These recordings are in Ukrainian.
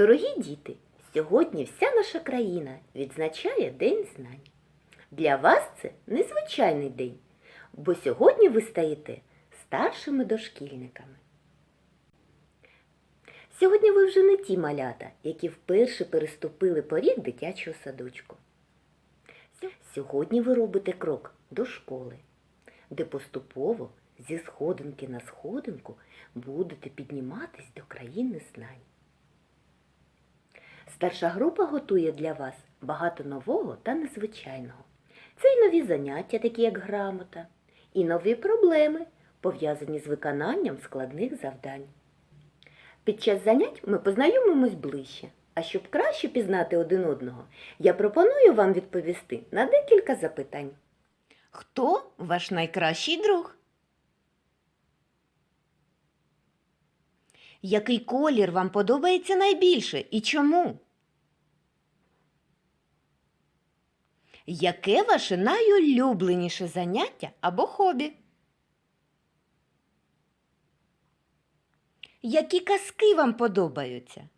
Дорогі діти, сьогодні вся наша країна відзначає День знань. Для вас це незвичайний день, бо сьогодні ви стаєте старшими дошкільниками. Сьогодні ви вже не ті малята, які вперше переступили поріг дитячого садочку. Сьогодні ви робите крок до школи, де поступово зі сходинки на сходинку будете підніматись до країни знань. Старша група готує для вас багато нового та незвичайного. Це й нові заняття, такі як грамота, і нові проблеми, пов'язані з виконанням складних завдань. Під час занять ми познайомимось ближче, а щоб краще пізнати один одного, я пропоную вам відповісти на декілька запитань. Хто ваш найкращий друг? Який колір вам подобається найбільше і чому? Яке ваше найулюбленіше заняття або хобі? Які казки вам подобаються?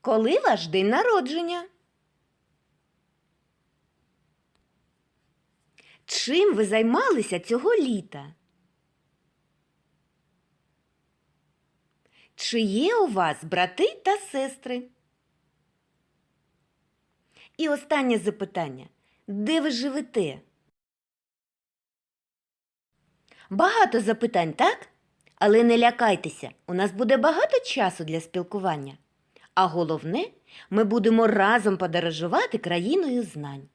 Коли ваш день народження? Чим ви займалися цього літа? Чи є у вас брати та сестри? І останнє запитання. Де ви живете? Багато запитань, так? Але не лякайтеся, у нас буде багато часу для спілкування. А головне, ми будемо разом подорожувати країною знань.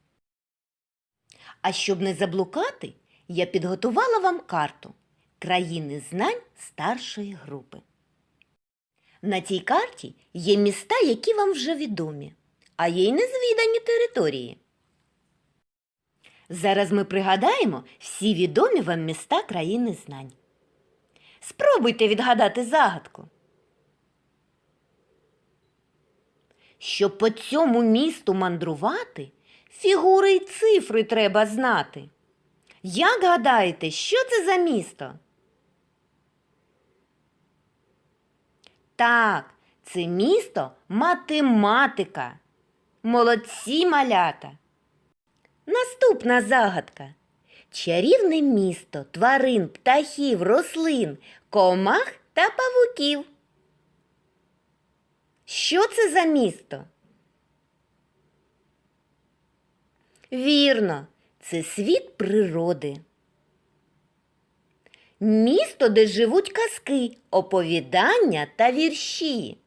А щоб не заблукати, я підготувала вам карту країни знань старшої групи. На цій карті є міста, які вам вже відомі, а є й незвідані території. Зараз ми пригадаємо всі відомі вам міста країни знань. Спробуйте відгадати загадку. Щоб по цьому місту мандрувати, фігури й цифри треба знати. Як гадаєте, що це за місто? Так, це місто математика. Молодці малята. Наступна загадка. Чарівне місто тварин, птахів, рослин, комах та павуків. Що це за місто? Вірно, це світ природи. Місто, де живуть казки, оповідання та вірші.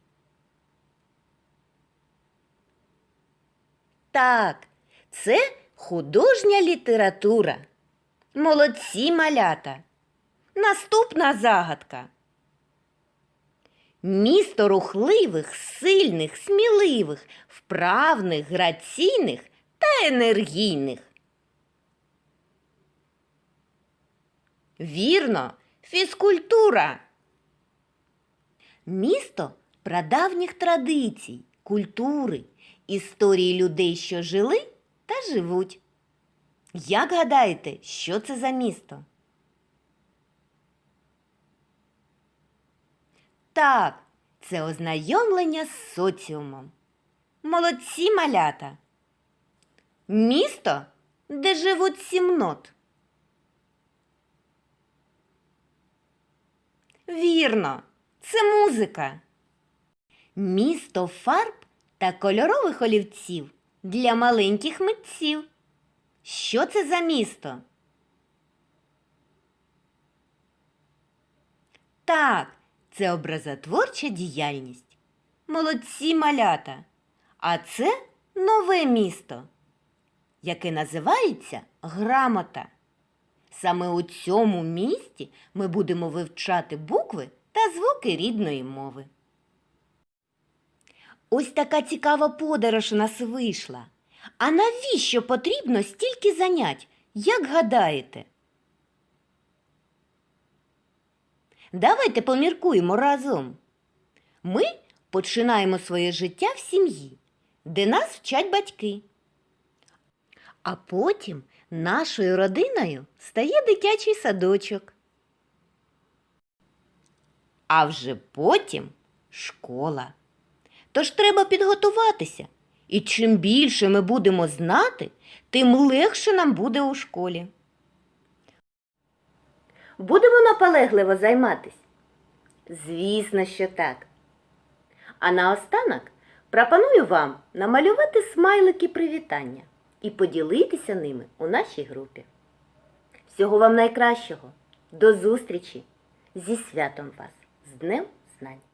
Так, це художня література. Молодці малята. Наступна загадка. Місто рухливих, сильних, сміливих, вправних, граційних та енергійних. Вірно, фізкультура. Місто прадавніх традицій, культури, історії людей, що жили та живуть. Як гадаєте, що це за місто? Так, це ознайомлення з соціумом. Молодці малята. Місто, де живуть сімнот. Вірно, це музика. Місто фарб та кольорових олівців для маленьких митців. Що це за місто? Так, це образотворча діяльність. Молодці малята. А це нове місто, яке називається Грамота. Саме у цьому місті ми будемо вивчати букви та звуки рідної мови. Ось така цікава подорож у нас вийшла. А навіщо потрібно стільки занять, як гадаєте? Давайте поміркуємо разом. Ми починаємо своє життя в сім'ї, де нас вчать батьки. А потім нашою родиною стає дитячий садочок. а вже потім школа. Тож треба підготуватися. І чим більше ми будемо знати, тим легше нам буде у школі. Будемо наполегливо займатись? Звісно, що так. А наостанок пропоную вам намалювати смайлики привітання і поділитися ними у нашій групі. Всього вам найкращого. До зустрічі! Зі святом вас! З Днем Знань!